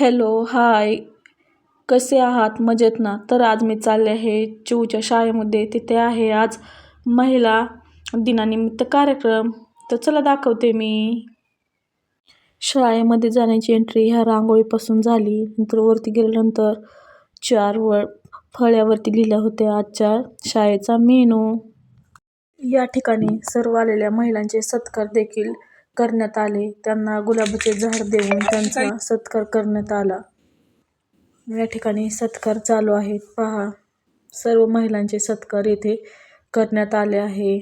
Hello hi. कसे आहात? मजेत ना? तर आज मी चालले आहे चिऊच्या शाळेमध्ये. तिथे आहे आज महिला दिनानिमित्त कार्यक्रम. तर चला दाखवते मी. शाळेमध्ये जाण्याची एंट्री ह्या रांगोळीपासून झाली. नंतर वरती गेल्यानंतर चार व फळ्यावरती लिहिल्या होत्या आजच्या शाळेचा मेनू. या ठिकाणी सर्व आलेल्या महिलांचे सत्कार देखील करण्यात आले. त्यांना गुलाबाचे झाड देऊन त्यांचा सत्कार करण्यात आला. या ठिकाणी सत्कार चालू आहेत. पहा सर्व महिलांचे सत्कार येथे करण्यात आले आहे.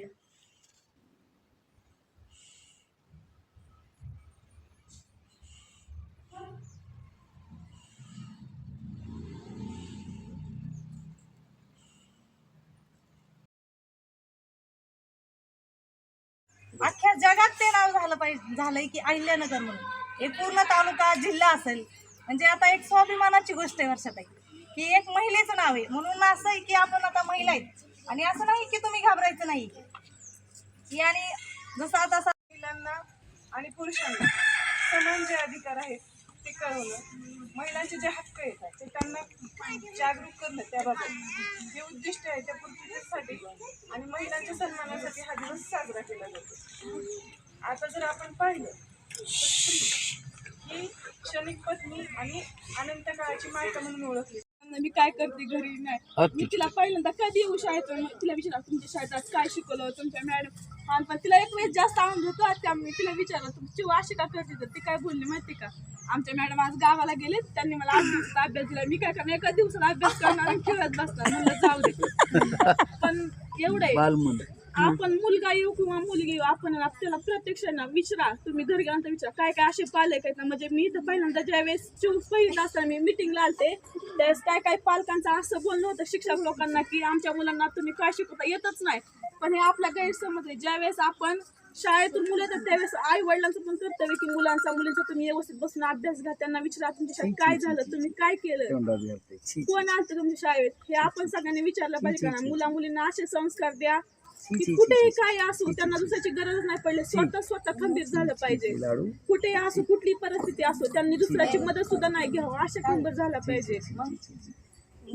अख्ख्या जगात ते नाव झालं पाहिजे झालंय की अहिल्यानगर म्हणून. एक पूर्ण तालुका जिल्हा असेल. म्हणजे आता एक स्वाभिमानाची गोष्ट आहे वर्षात आहे की एक महिलेचं नाव आहे. म्हणून असं आहे की आपण आता महिला आहेत. आणि असं नाही की तुम्ही घाबरायचं नाही. की आणि जसं आता महिलांना आणि पुरुषांना समान जे अधिकार आहेत ते कळवलं महिलांचे जे हक्क आहेत ते त्यांना जागरूक करणं त्याबाबत जे उद्दिष्ट आहे त्या पूर्तीसाठी. आणि महिलांच्या सन्मानासाठी हा दिवस साजरा केला जातो. आता जर आपण पाहिलं तर स्त्री ही क्षणिक पत्नी आणि अनंत काळाची मायका म्हणून ओळखली मी काय करते घरी? नाही. मी तिला पहिल्यांदा कधी येऊ शाळेत तिला विचारा तुमच्या शाळेत आज काय शिकवलं तुमच्या मॅडम? आणि पण तिला एक वेळेस जास्त आनंद होतो. त्यामुळे तिला विचारलं तुमची अशी का करते? तर ती काय बोलली माहिती का? आमच्या मॅडम आज गावाला गेले त्यांनी मला आठ दिवसाचा अभ्यास दिला. मी काय करणार? एका दिवसाला अभ्यास करणार आणि खेळत बसणार. म्हणलं जाऊ दे. पण एवढं आहे. आपण मुलगा येऊ किंवा मुलगी येऊ आपण त्याला प्रत्यक्ष ना विचारा. तुम्ही घरी गेल्यानंतर विचारा. काय काय असे पालक आहेत ना? म्हणजे मी तर पहिल्यांदा ज्यावेळेस चूक पहिलीत असताना मी मिटिंगला आलते त्यावेळेस काय काय पालकांचं असं बोलणं होतं शिक्षक लोकांना की आमच्या मुलांना तुम्ही काय शिकवता येतच नाही. पण हे आपला गैरसमज आहे. ज्यावेळेस आपण शाळेतून मुलं येतात त्यावेळेस आई वडिलांचं पण कर्तव्य की मुलांचा मुलींचा तुम्ही व्यवस्थित बसून अभ्यास घ्या त्यांना विचारा तुमच्या शाळेत काय झालं तुम्ही काय केलं? कोण आलं तुमच्या शाळेत? हे आपण सगळ्यांनी विचारलं पाहिजे का? मुला मुलींना असे संस्कार द्या की कुठेही काय असो त्यांना दुसऱ्याची गरज नाही पडली. स्वतः स्वतः खंबीर झालं पाहिजे. कुठेही असो कुठली परिस्थिती असो त्यांनी दुसऱ्याची मदत सुद्धा नाही घ्यावं अशा खंबीर झाला पाहिजे.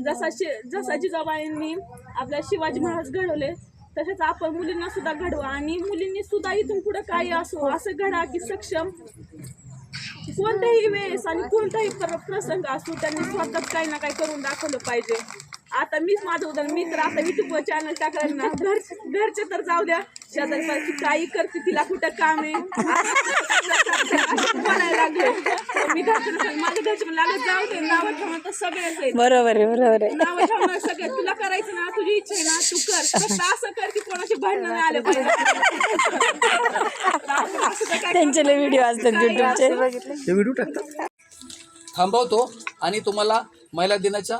जसा शि जसा जिजाबाईंनी आपल्या शिवाजी महाराज घडवले तसेच आपण मुलींना सुद्धा घडवा आणि मुलींनी सुद्धा इथून पुढे काही असो असं घडा की सक्षम. कोणत्याही वेळेस आणि कोणताही प्रसंग असो त्यांनी स्वतःच काही ना काही करून दाखवलं पाहिजे. आता मीच माझं उदाहरण मी तर आता युट्यूबवर चॅनल टाकायला ना. घर घरचे तर जाऊ द्या. शेजारी काही करते तिला कुठं काम आहे असं म्हणायला लागले तर मी घरचे तर- माझ्या घरचे पण लागत जाऊ दे नावं ठेवणं तर सगळेच आहेत. बरोबर आहे बरोबर आहे. नावं ठेवणार सगळे तुला करायचं ना तुझी इच्छा आहे ना तू कर. फक्त असं कर की कोणाशी भांडणं नाही आले पाहिजे. त्यांचे लय व्हिडिओ असतात युट्यूबचे असो. थांबवतो आणि तुम्हाला महिला दिनाच्या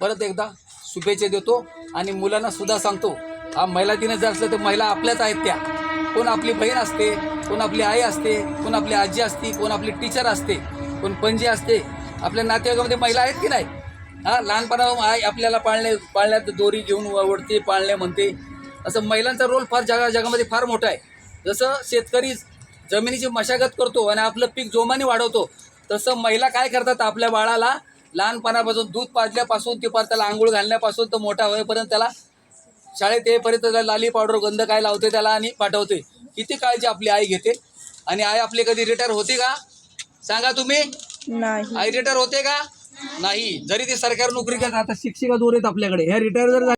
परत एकदा शुभेच्छा देतो आणि मुलांना सुद्धा सांगतो हा महिला दिन जर असलं तर महिला आपल्याच आहेत त्या. कोण आपली बहीण असते कोण आपली आई असते कोण आपली आजी असते कोण आपली टीचर असते कोण पणजी असते आपल्या नातेवाईकामध्ये महिला आहेत की नाही? हा लहानपणा आई आपल्याला पाळणे पाळण्यात दोरी घेऊन ओढते पाळणे म्हणते. असं महिलांचा रोल फार जगा जगामध्ये फार मोठा आहे. जसं शेतकरी जमिनीची मशागत करतो आणि आपलं पीक जोमाने वाढवतो तसं महिला काय करतात? आपल्या बाळाला लहानपणापासून दूध पाजल्यापासून ते फार त्याला आंघोळ घालण्यापासून तो मोठा होईपर्यंत त्याला शाळेत येईपर्यंत त्याला लाली पावडर गंध काय लावते त्याला आणि पाठवते. किती काळजी आपली आई घेते? आणि आई आपली कधी रिटायर होते का? सांगा तुम्ही. नाही. आई रिटायर होते का? नाही. जरी ती सरकारी नोकरी करत आता शिक्षिका दूर आहेत आपल्याकडे. ह्या रिटायर जर